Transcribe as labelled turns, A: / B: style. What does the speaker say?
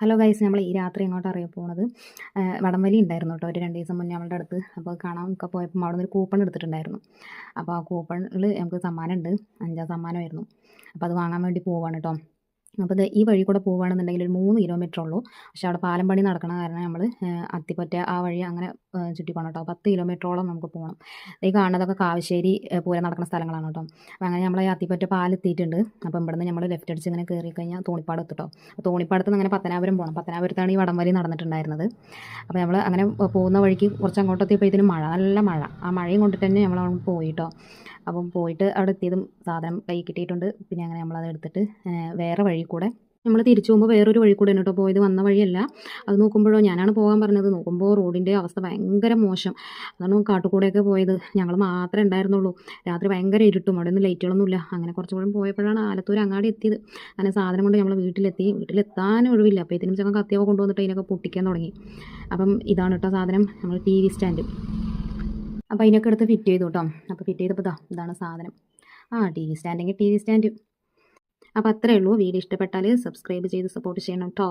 A: Hello guys നമ്മൾ ഈ രാത്രി എങ്ങോട്ട് അറിയാൻ പോകുന്നത് വടംവലി ഉണ്ടായിരുന്നു കേട്ടോ. ഒരു രണ്ട് ദിവസം മുന്നേ നമ്മളുടെ അടുത്ത്. അപ്പോൾ കാണാൻ ഒക്കെ പോയപ്പോൾ അവിടെ നിന്ന് ഒരു കൂപ്പൺ എടുത്തിട്ടുണ്ടായിരുന്നു. അപ്പോൾ ആ കൂപ്പണിൽ നമുക്ക് സമ്മാനം ഉണ്ട് അഞ്ചാം സമ്മാനമായിരുന്നു. അപ്പോൾ അത് വാങ്ങാൻ വേണ്ടി പോവാണ് കേട്ടോ. അപ്പോൾ ഈ വഴി കൂടെ പോവുകയാണെന്നുണ്ടെങ്കിൽ ഒരു മൂന്ന് കിലോമീറ്റർ ഉള്ളൂ. പക്ഷേ അവിടെ പാലം പണി നടക്കണ കാരണം നമ്മൾ അത്തിപ്പറ്റ ആ വഴി അങ്ങനെ ഏഹ് ചുറ്റി പോകണം കേട്ടോ പത്ത് കിലോമീറ്ററോളം നമുക്ക് പോകണം ഈ കാണുന്നതൊക്കെ കാവശ്ശേരി പോലെ നടക്കുന്ന സ്ഥലങ്ങളാണ് കേട്ടോ. അപ്പോൾ അങ്ങനെ നമ്മൾ അത്തിപ്പറ്റ പാലെത്തിയിട്ടുണ്ട്. അപ്പോൾ ഇവിടുന്ന് നമ്മൾ ലെഫ്റ്റ് അടിച്ച് ഇങ്ങനെ കയറി കഴിഞ്ഞാൽ തോണിപ്പാട് എത്തിട്ടോ അപ്പോൾ തോണിപ്പാടത്ത് നിന്ന് അങ്ങനെ പത്തനാപുരം പോകണം പത്തനാപുരത്താണ് ഈ വടംവലി നടന്നിട്ടുണ്ടായിരുന്നത്. അപ്പോൾ നമ്മൾ അങ്ങനെ പോകുന്ന വഴിക്ക് കുറച്ച് അങ്ങോട്ട് എത്തിയപ്പോഴത്തേനും മഴ നല്ല മഴ. ആ മഴയും കൊണ്ടിട്ട് തന്നെ നമ്മൾ അവിടെ പോയി കേട്ടോ. അപ്പം പോയിട്ട് അവിടെ എത്തിയതും സാധനം കൈ കിട്ടിയിട്ടുണ്ട്. പിന്നെ അങ്ങനെ നമ്മളത് എടുത്തിട്ട് വേറെ വഴി കൂടെ നമ്മൾ തിരിച്ചു പോകുമ്പോൾ വേറൊരു വഴി കൂടെ കേട്ടോ പോയത്. വന്ന വഴിയല്ല. അത് നോക്കുമ്പോഴോ ഞാനാണ് പോകാൻ പറഞ്ഞത്. നോക്കുമ്പോൾ റോഡിന്റെ അവസ്ഥ ഭയങ്കര മോശം. അതാണ് കാട്ടുകൂടെയൊക്കെ പോയത്. ഞങ്ങൾ മാത്രമേ ഉണ്ടായിരുന്നുള്ളൂ. രാത്രി ഭയങ്കര ഇരുട്ടും. അവിടെ ഒന്നും ലൈറ്റുകളൊന്നുമില്ല. അങ്ങനെ കുറച്ചും കൂടെ പോയപ്പോഴാണ് ആലത്തൂർ അങ്ങാടി എത്തിയത്. അങ്ങനെ സാധനം കൊണ്ട് നമ്മൾ വീട്ടിലെത്തി. വീട്ടിലെത്താൻ ഒഴിവില്ല. അപ്പോൾ ഇതിനും ചങ്ങ കത്തിയൊക്കെ കൊണ്ടുവന്നിട്ട് അതിനൊക്കെ പൊട്ടിക്കാൻ തുടങ്ങി. അപ്പം ഇതാണ് കേട്ടോ സാധനം. നമ്മൾ ടി വി സ്റ്റാൻഡ്. അപ്പോൾ അതിനൊക്കെ എടുത്ത് ഫിറ്റ് ചെയ്തു കേട്ടോ. അപ്പോൾ ഫിറ്റ് ചെയ്തപ്പോൾ ഇതാ ഇതാണ് സാധനം. ആ ടി വി സ്റ്റാൻഡെങ്കിൽ ടി വി സ്റ്റാൻഡ്. അപ്പോൾ അത്രയേ ഉള്ളൂ വീഡിയോ ഇഷ്ടപ്പെട്ടാൽ സബ്സ്ക്രൈബ് ചെയ്ത് സപ്പോർട്ട് ചെയ്യണം കേട്ടോ